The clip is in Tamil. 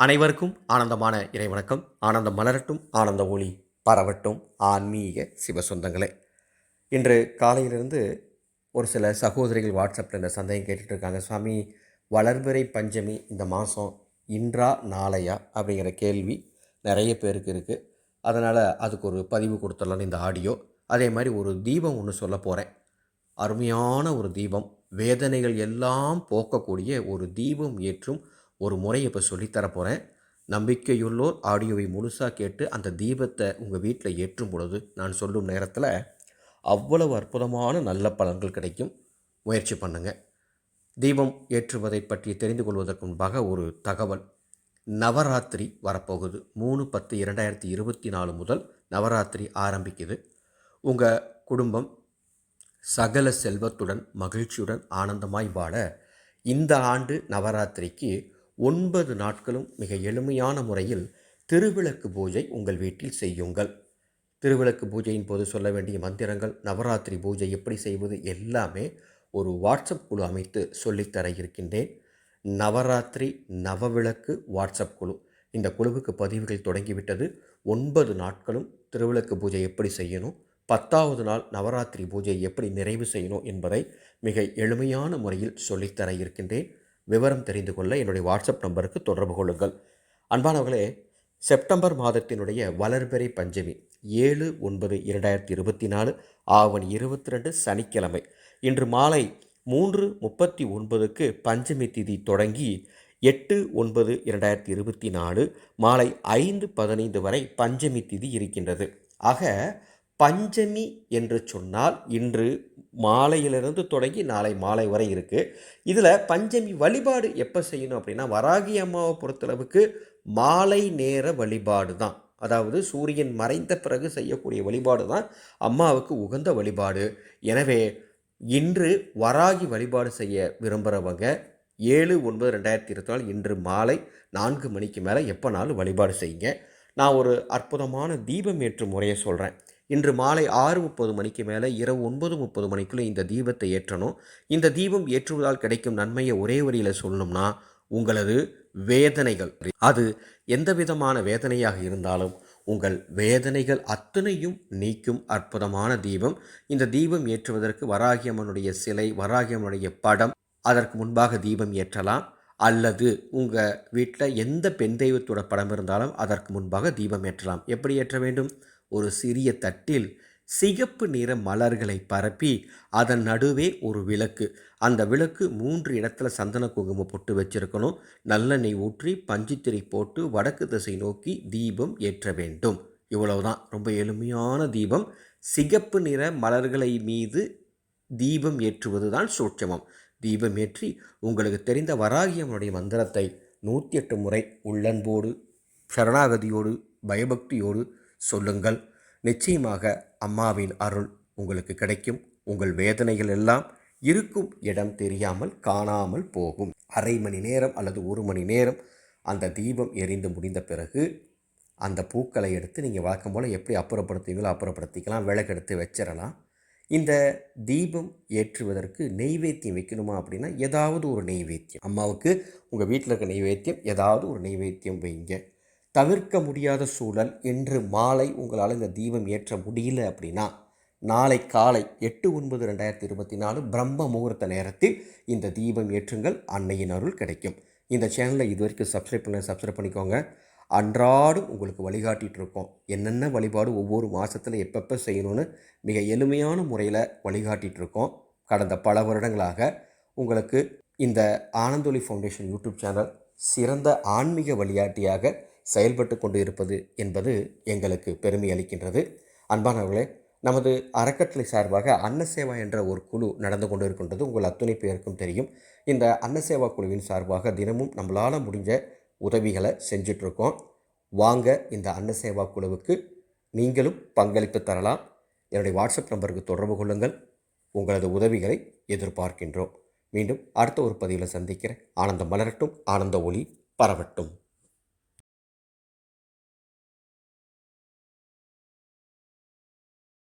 அனைவருக்கும் ஆனந்தமான இறைவணக்கம். ஆனந்தம் மலரட்டும் ஆனந்த ஒளி பரவட்டும். ஆன்மீக சிவசொந்தங்களே. இன்று காலையிலிருந்து ஒரு சில சகோதரிகள் வாட்ஸ்அப்பில் இந்த சந்தேகம் கேட்டுட்டு இருக்காங்க. சுவாமி வளர்பிறை பஞ்சமி இந்த மாதம் இன்றா நாளையா? அப்படிங்கிற கேள்வி நிறைய பேருக்கு இருக்குது அதனால் அதுக்கு ஒரு பதிவு கொடுத்துடலான்னு இந்த ஆடியோ. அதே மாதிரி ஒரு தீபம் ஒன்று சொல்ல போகிறேன் அருமையான ஒரு தீபம். வேதனைகள் எல்லாம் போக்கக்கூடிய ஒரு தீபம் ஏற்றும் ஒரு முறையை இப்போ சொல்லித்தரப்போகிறேன் நம்பிக்கையுள்ளோர் ஆடியோவை முழுசாக கேட்டு அந்த தீபத்தை உங்கள் வீட்டில் ஏற்றும் பொழுது நான் சொல்லும் நேரத்தில் அவ்வளவு அற்புதமான நல்ல பலன்கள் கிடைக்கும். முயற்சி பண்ணுங்கள் தீபம் ஏற்றுவதை பற்றி தெரிந்து கொள்வதற்கு முன்பாக ஒரு தகவல். நவராத்திரி வரப்போகுது. மூணு பத்து இரண்டாயிரத்தி இருபத்தி நாலு முதல் நவராத்திரி ஆரம்பிக்குது. உங்கள் குடும்பம் சகல செல்வத்துடன் மகிழ்ச்சியுடன் ஆனந்தமாய் வாழ இந்த ஆண்டு நவராத்திரிக்கு ஒன்பது நாட்களும் மிக எளிமையான முறையில் திருவிளக்கு பூஜை உங்கள் வீட்டில் செய்யுங்கள். திருவிளக்கு பூஜையின் போது சொல்ல வேண்டிய மந்திரங்கள் நவராத்திரி பூஜை எப்படி செய்வது எல்லாமே ஒரு வாட்ஸ்அப் குழு அமைத்து சொல்லித்தர இருக்கின்றேன். நவராத்திரி நவவிளக்கு வாட்ஸ்அப் குழு. இந்த குழுவுக்கு பதிவுகள் தொடங்கிவிட்டது. ஒன்பது நாட்களும் திருவிளக்கு பூஜை எப்படி செய்யணும் பத்தாவது நாள் நவராத்திரி பூஜை எப்படி நிறைவு செய்யணும் என்பதை மிக எளிமையான முறையில் சொல்லித்தர இருக்கின்றேன். விவரம் தெரிந்து கொள்ள என்னுடைய வாட்ஸ்அப் நம்பருக்கு தொடர்பு கொள்ளுங்கள். அன்பானவர்களே செப்டம்பர் மாதத்தினுடைய வளர்பிறை பஞ்சமி ஏழு ஒன்பது இரண்டாயிரத்தி இருபத்தி நாலு ஆவணி இருபத்தி ரெண்டு சனிக்கிழமை. இன்று மாலை மூன்று முப்பத்தி ஒன்பதுக்கு பஞ்சமி திதி தொடங்கி எட்டு ஒன்பது இரண்டாயிரத்தி இருபத்தி நாலு மாலை ஐந்து பதினைந்து வரை பஞ்சமி திதி இருக்கின்றது. ஆக பஞ்சமி என்று சொன்னால் இன்று மாலையிலிருந்து தொடங்கி நாளை மாலை வரை இருக்குது இதில் பஞ்சமி வழிபாடு எப்போ செய்யணும் அப்படின்னா வராகி அம்மாவை பொறுத்தளவுக்கு மாலை நேர வழிபாடு தான். அதாவது சூரியன் மறைந்த பிறகு செய்யக்கூடிய வழிபாடு தான் அம்மாவுக்கு உகந்த வழிபாடு. எனவே இன்று வராகி வழிபாடு செய்ய விரும்புகிறவங்க ஏழு ஒன்பது ரெண்டாயிரத்தி இருபத்தி நாலு இன்று மாலை நான்கு மணிக்கு மேலே எப்போனாலும் வழிபாடு செய்யுங்க. நான் ஒரு அற்புதமான தீபம் ஏற்றும் முறையை சொல்கிறேன் இன்று மாலை ஆறு முப்பது மணிக்கு மேலே இரவு ஒன்பது முப்பது மணிக்குள்ளே இந்த தீபத்தை ஏற்றணும். இந்த தீபம் ஏற்றுவதால் கிடைக்கும் நன்மையை ஒரே வரியில் சொல்லணும்னா உங்களது வேதனைகள். அது எந்த விதமான வேதனையாக இருந்தாலும் உங்கள் வேதனைகள் அத்தனையும் நீக்கும் அற்புதமான தீபம். இந்த தீபம் ஏற்றுவதற்கு வராகியம்மனுடைய சிலை வராகியம்மனுடைய படம் அதற்கு முன்பாக தீபம் ஏற்றலாம். அல்லது உங்கள் வீட்டில் எந்த பெண் தெய்வத்தோட படம் இருந்தாலும் அதற்கு முன்பாக தீபம் ஏற்றலாம். எப்படி ஏற்ற வேண்டும்? ஒரு சிறிய தட்டில் சிகப்பு நிற மலர்களை பரப்பி அதன் நடுவே ஒரு விளக்கு. அந்த விளக்கு மூன்று இடத்துல சந்தன குங்குமம் போட்டு வச்சிருக்கணும். நல்லெண்ணெய் ஊற்றி பஞ்சுத்திரை போட்டு வடக்கு திசை நோக்கி தீபம் ஏற்ற வேண்டும். இவ்வளவுதான். ரொம்ப எளிமையான தீபம். சிகப்பு நிற மலர்களை மீது தீபம் ஏற்றுவது தான் சூட்சமம். தீபம் ஏற்றி உங்களுக்கு தெரிந்த வராகியம்மனுடைய மந்திரத்தை நூற்றி எட்டு முறை உள்ளன்போடு சரணாகதியோடு பயபக்தியோடு சொல்லுங்கள். நிச்சயமாக அம்மாவின் அருள் உங்களுக்கு கிடைக்கும். உங்கள் வேதனைகள் எல்லாம் இருக்கும் இடம் தெரியாமல் காணாமல் போகும். அரை மணி நேரம் அல்லது ஒரு மணி நேரம் அந்த தீபம் எரிந்து முடிந்த பிறகு அந்த பூக்களை எடுத்து நீங்கள் வழக்கம் போல் எப்படி அப்புறப்படுத்துவீங்களோ அப்புறப்படுத்திக்கலாம். விளக்கெடுத்து வச்சிடலாம். இந்த தீபம் ஏற்றுவதற்கு நெய்வேத்தியம் வைக்கணுமா அப்படின்னா ஏதாவது ஒரு நெய்வேத்தியம். அம்மாவுக்கு உங்கள் வீட்டில் இருக்க நெய்வேத்தியம் ஏதாவது ஒரு நெய்வேத்தியம் வைங்க. தவிர்க்க முடியாத சூழல் இன்று மாலை உங்களால் இந்த தீபம் ஏற்ற முடியல அப்படின்னா நாளை காலை எட்டு ஒன்பது ரெண்டாயிரத்தி இருபத்தி நாலு பிரம்ம முகூர்த்த நேரத்தில் இந்த தீபம் ஏற்றுங்கள். அன்னையின் அருள் கிடைக்கும். இந்த சேனலை இது வரைக்கும் சப்ஸ்கிரைப் பண்ண சப்ஸ்கிரைப் பண்ணிக்கோங்க. அன்றாடும் உங்களுக்கு வழிகாட்டிகிட்டு இருக்கோம். என்னென்ன வழிபாடு ஒவ்வொரு மாதத்தில் எப்பப்போ செய்யணும்னு மிக எளிமையான முறையில் வழிகாட்டிகிட்டு இருக்கோம். கடந்த பல வருடங்களாக உங்களுக்கு இந்த ஆனந்தொலி ஃபவுண்டேஷன் யூடியூப் சேனல் சிறந்த ஆன்மீக வழிகாட்டியாக செயல்பட்டு கொண்டு இருப்பது என்பது எங்களுக்கு பெருமை அளிக்கின்றது. அன்பானவர்களே நமது அறக்கட்டளை சார்பாக அன்னசேவா என்ற ஒரு குழு நடந்து கொண்டு இருக்கின்றது உங்கள் அத்துணை பேருக்கும் தெரியும். இந்த அன்னசேவா குழுவின் சார்பாக தினமும் நம்மளால் முடிஞ்ச உதவிகளை செஞ்சிட்ருக்கோம். வாங்க இந்த அன்னசேவா குழுவுக்கு நீங்களும் பங்களிப்பு தரலாம். என்னுடைய வாட்ஸ்அப் நம்பருக்கு தொடர்பு கொள்ளுங்கள். உங்களது உதவிகளை எதிர்பார்க்கின்றோம். மீண்டும் அடுத்த ஒரு பதிவில் சந்திக்கிறேன். ஆனந்தம் மலரட்டும். ஆனந்த ஒளி பரவட்டும்.